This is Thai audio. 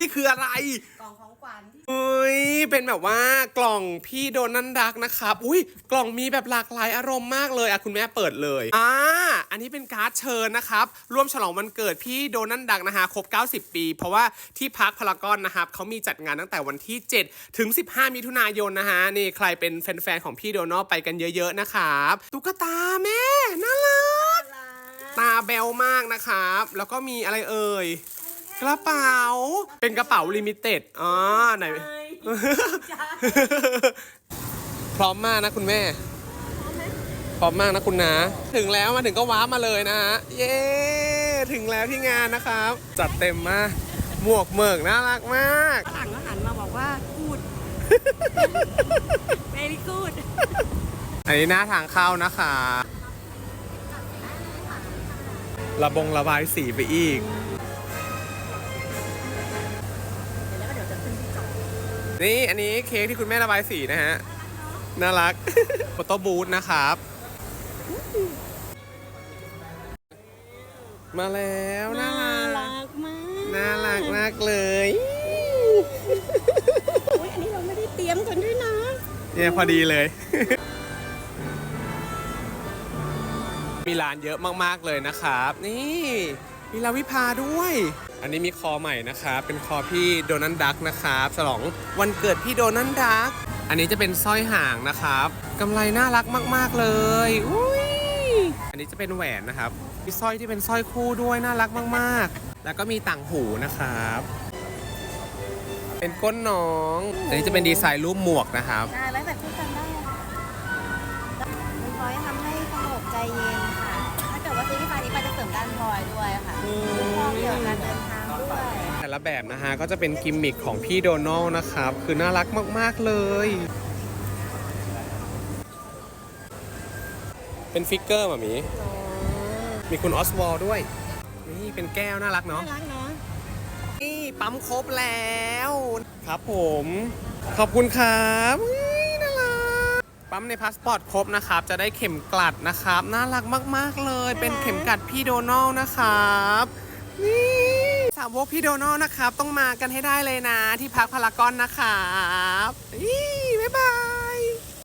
นี่คืออะไร กล่องของขวัญเฮ้ยเป็นแบบว่ากล่องพี่โดนันดักนะครับ อุ้ยกล่องมีแบบหลากหลายอารมณ์มากเลยอะคุณแม่เปิดเลยอ่าอันนี้เป็นการ์ดเชิญนะครับ ร่วมฉลองวันเกิดพี่โดนันดักนะฮะครบ 90 ปี เพราะว่าที่พักพารากอนนะครับเขามีจัดงานตั้งแต่วันที่ 7 ถึง 15 มิถุนายนนะฮะนี่ใครเป็นแฟนๆของพี่โดนัลไปกันเยอะๆนะครับตุ๊กตาแม่น่ารักตาแบลมากนะครับ แล้วก็มีอะไรเอ่ย กระเป๋า เป็นกระเป๋าลิมิเต็ดอ๋อไหน พร้อมมากนะคุณแม่ พร้อมมากนะคุณนะ ถึงแล้วมาถึงก็ว้าร์ปมาเลยนะฮะ เย้ ถึงแล้วที่งานนะครับ จัดเต็มมาก หมวกเมิกน่ารักมาก ฝรั่งก็หันมาบอกว่ากูด very good อันนี้หน้าทางเข้านะคะ ระบงระบายสีไปอีก นี่อันนี้เค้กที่คุณแม่ระบายสีนะฮะ น่ารักโฟโต้บูธนะครับ มาแล้วน่ารักกมากน่ารักมากเลยอุ้ยอันนี้เราไม่ได้เตรียมกันด้วยนะเนี่ยพอดีเลย มีร้านเยอะมากๆเลยนะครับ นี่ มีลาวิพาด้วย อันนี้มีคอใหม่นะครับเป็นคอพี่โดนันดักนะครับฉลองวันเกิดพี่โดนันดัก อันนี้จะเป็นสร้อยห่างนะครับกำไรน่ารักมาก ๆ เลยอุ้ยอันนี้จะเป็นแหวนนะครับมีสร้อยที่เป็นสร้อยคู่ด้วยน่ารักมาก ๆ แล้วก็มีต่างหูนะครับ เป็นก้นน้อง อันนี้จะเป็นดีไซน์รูปหมวกนะครับได้ไว้แบบคู่กันได้มันพลอยทำให้สงบใจเย็นค่ะ ถ้าเกิดว่าซื้อที่ฟ้านี้ไปจะเสริมด้านพลอยด้วย ละแบบนะฮะ ก็จะเป็นกิมมิคของพี่โดนัลด์นะครับ คือน่ารักมากๆเลย เป็นฟิกเกอร์แบบนี้มีคุณออสวอลด้วย นี่เป็นแก้วน่ารักน่าเนาะรักเนาะ นี่ปั๊มครบแล้ว ครับผม ขอบคุณครับอุ๊ยน่ารัก ปั๊มในพาสปอร์ตครบนะครับ จะได้เข็มกลัดนะครับ น่ารักมากๆเลย เป็นเข็มกลัดพี่โดนัลด์นะครับ นี่สาวกพี่โดนัลนะครับ ต้องมากันให้ได้เลยนะ ที่พักพารากอนนะครับบ๊ายบาย